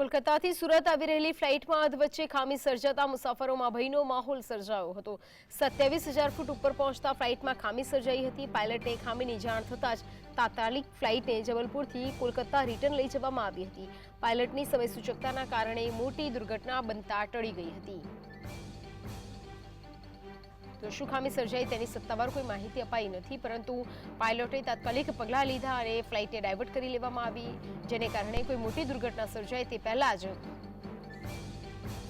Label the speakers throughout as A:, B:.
A: કોલકાતાથી સુરત આવી રહેલી ફ્લાઇટમાં અધવચ્ચે ખામી સર્જાતા મુસાફરોમાં ભયનો માહોલ સર્જાયો હતો. સત્યાવીસ હજાર ફૂટ ઉપર પહોંચતા ફ્લાઇટમાં ખામી સર્જાઈ હતી. પાયલટને ખામીની જાણ થતાં જ તાત્કાલિક ફ્લાઇટને જબલપુરથી કોલકાતા રિટર્ન લઈ જવામાં આવી હતી. પાયલટની સમય સૂચકતાના કારણે મોટી દુર્ઘટના બનતા ટળી ગઈ હતી. તો શું ખામી સર્જાઈ તેની સત્તાવાર કોઈ માહિતી અપાઈ નથી, પરંતુ પાયલોટે તાત્કાલિક પગલાં લીધા અને ફ્લાઇટને ડાયવર્ટ કરી લેવામાં આવી, જેને કારણે કોઈ મોટી દુર્ઘટના સર્જાય તે પહેલાં જ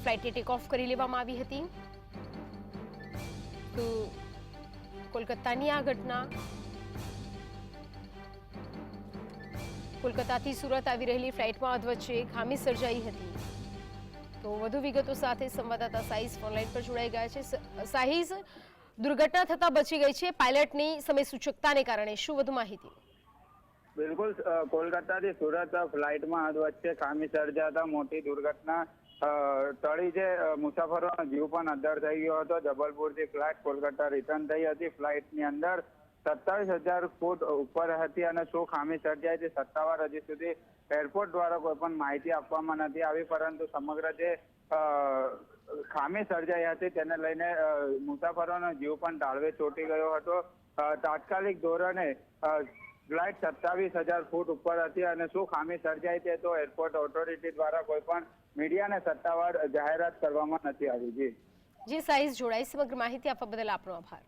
A: ફ્લાઇટને ટેક ઓફ કરી લેવામાં આવી હતી. તો કોલકાતાની આ ઘટના, કોલકાતાથી સુરત આવી રહેલી ફ્લાઇટમાં અધવચ્ચે ખામી સર્જાઈ હતી. તો વધુ વિગતો સાથે સંવાદદાતા સાઈઝ ઓનલાઈન પર જોડાઈ ગયા છે. સાહિઝ દુર્ઘટના થતા બચી ગઈ છે. પાયલટની સમય સૂચકતાને કારણે શું વધુ માહિતી?
B: બિલકુલ કોલકાતાથી સુરત ફ્લાઇટમાં આજ વચ્ચે ખામી સર્જાતા મોટી દુર્ઘટના ટળી છે. મુસાફરોનો જીવ પણ અદ્ધર થઈ ગયો હતો. જબલપુરથી ફ્લાઇટ કોલકાતા રિટર્ન થઈ હતી. ફ્લાઇટની અંદર સત્તાવીસ હજાર ફૂટ ઉપર હતી અને શું ખામી સર્જાઈ છે. સત્તાવાર હજી સુધી એરપોર્ટ દ્વારા કોઈ પણ માહિતી આપવામાં નથી આવી, પરંતુ સમગ્ર જે ખામી સર્જાઈ હતી તેને લઈને મુસાફરોનો જીવ પણ ટાળવે ચોટી ગયો હતો. તાત્કાલિક ધોરણે ફ્લાઇટ સત્તાવીસ હજાર ફૂટ ઉપર હતી અને શું ખામી સર્જાઈ છે તો એરપોર્ટ ઓથોરિટી દ્વારા કોઈ પણ મીડિયાને સત્તાવાર જાહેરાત કરવામાં નથી આવી. જી.
A: જે, સાઈઝ જોડાઈ સમગ્ર માહિતી આપવા બદલ આપનો આભાર.